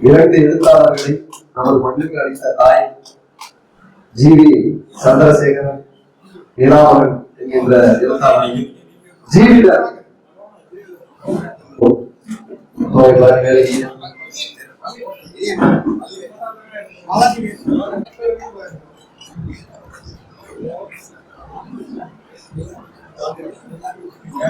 இரண்டு எழுத்தாளர்களை நமது மண்ணுக்கு அளித்த தாய் ஜிவி சந்திரசேகரன் நீலாவரன் என்கின்ற எழுத்தாளரையும் ஜீவிதர் பாருங்க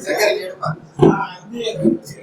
Закарлиева. А, нет.